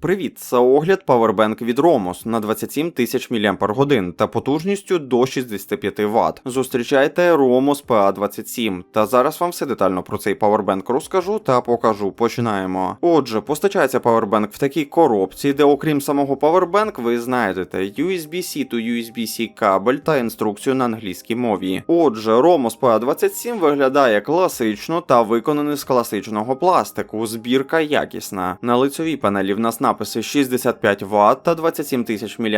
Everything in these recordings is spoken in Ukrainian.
Привіт, це огляд Powerbank від Romos на 27 тисяч мАч та потужністю до 65 Вт. Зустрічайте Romos PA27. Та зараз вам все детально про цей Powerbank розкажу та покажу. Починаємо. Отже, постачається Powerbank в такій коробці, де окрім самого Powerbank ви знайдете USB-C to USB-C кабель та інструкцію на англійській мові. Отже, Romos PA27 виглядає класично та виконаний з класичного пластику. Збірка якісна. На лицевій панелі в нас написи 65 Вт та 27 тисяч мАч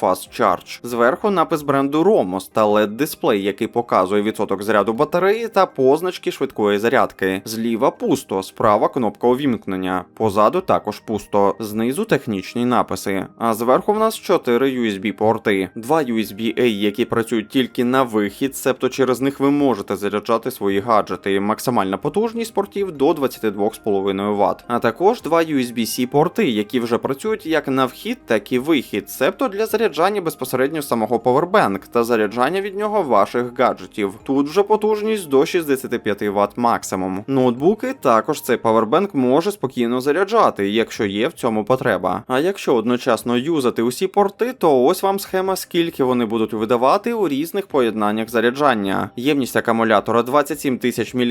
Fast Charge. Зверху напис бренду Romos та LED дисплей, який показує відсоток заряду батареї та позначки швидкої зарядки. Зліва пусто, справа кнопка увімкнення. Позаду також пусто. Знизу технічні написи. А зверху в нас 4 USB-порти, два USB-A, які працюють тільки на вихід, себто через них ви можете заряджати свої гаджети. Максимальна потужність портів до 22,5 Вт. А також два USB-C порти, які вже працюють як на вхід, так і вихід, себто для заряджання безпосередньо самого Powerbank та заряджання від нього ваших гаджетів. Тут вже потужність до 65 Вт максимум. Ноутбуки також цей Powerbank може спокійно заряджати, якщо є в цьому потреба. А якщо одночасно юзати усі порти, то ось вам схема, скільки вони будуть видавати у різних поєднаннях заряджання. Ємність акумулятора 27 тисяч мАч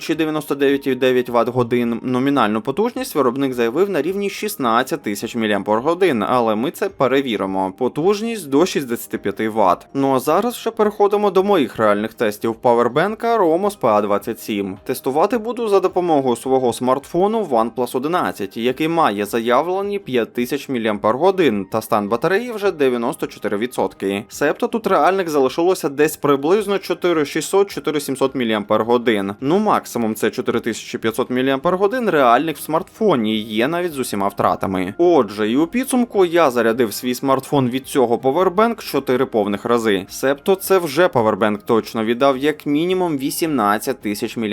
чи 99,9 Вт годин. Номінальну потужність виробник заявив на рівні 16 тисяч мАч, але ми це перевіримо. Потужність до 65 Вт. Ну а зараз ще переходимо до моїх реальних тестів Powerbank Romos PA27. Тестувати буду за допомогою свого смартфону OnePlus 11, який має заявлені 5000 мАч та стан батареї вже 94%. Себто тут реальних залишилося десь приблизно 4600-4700 мАч. Ну максимум це 4500 мАч реальних в смартфоні, є навіть з усіма втратами. Отже, і у підсумку я зарядив свій смартфон від цього Powerbank 4 повних рази. Себто це вже Powerbank точно віддав як мінімум 18 тисяч мАч.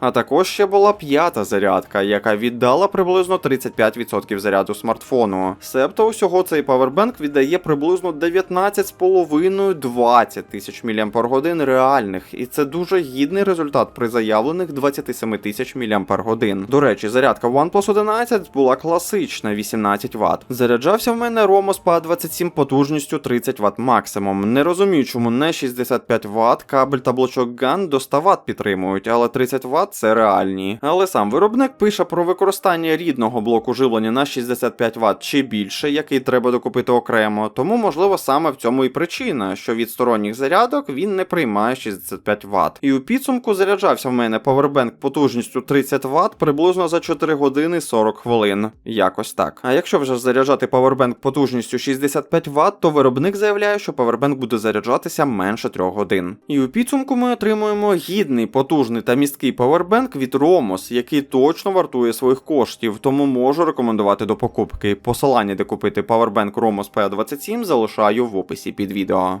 А також ще була п'ята зарядка, яка віддала приблизно 35% заряду смартфону. Себто усього цей Powerbank віддає приблизно 19,5-20 тисяч мАч реальних, і це дуже гідний результат при заявлених 27 тисяч мАч. До речі, зарядка OnePlus 11 була класична 18 Вт. Заряджався в мене Romos PA27 потужністю 30 Вт максимум. Не розумію, чому не 65 Вт, кабель та блочок GAN до 100 Вт підтримують, але 30 Вт це реальні. Але сам виробник пише про використання рідного блоку живлення на 65 Вт чи більше, який треба докупити окремо. Тому, можливо, саме в цьому і причина, що від сторонніх зарядок він не приймає 65 Вт. І у підсумку заряджався в мене Powerbank потужністю 30 Вт приблизно за 4 години 40 хвилин. Якось так. А якщо вже заряджати Powerbank потужністю 65 Вт, то виробник заявляє, що Powerbank буде заряджатися менше 3 годин. І у підсумку ми отримуємо гідний, потужний та місткий Powerbank від Romos, який точно вартує своїх коштів, тому можу рекомендувати до покупки. Посилання, де купити Powerbank Romos P27, залишаю в описі під відео.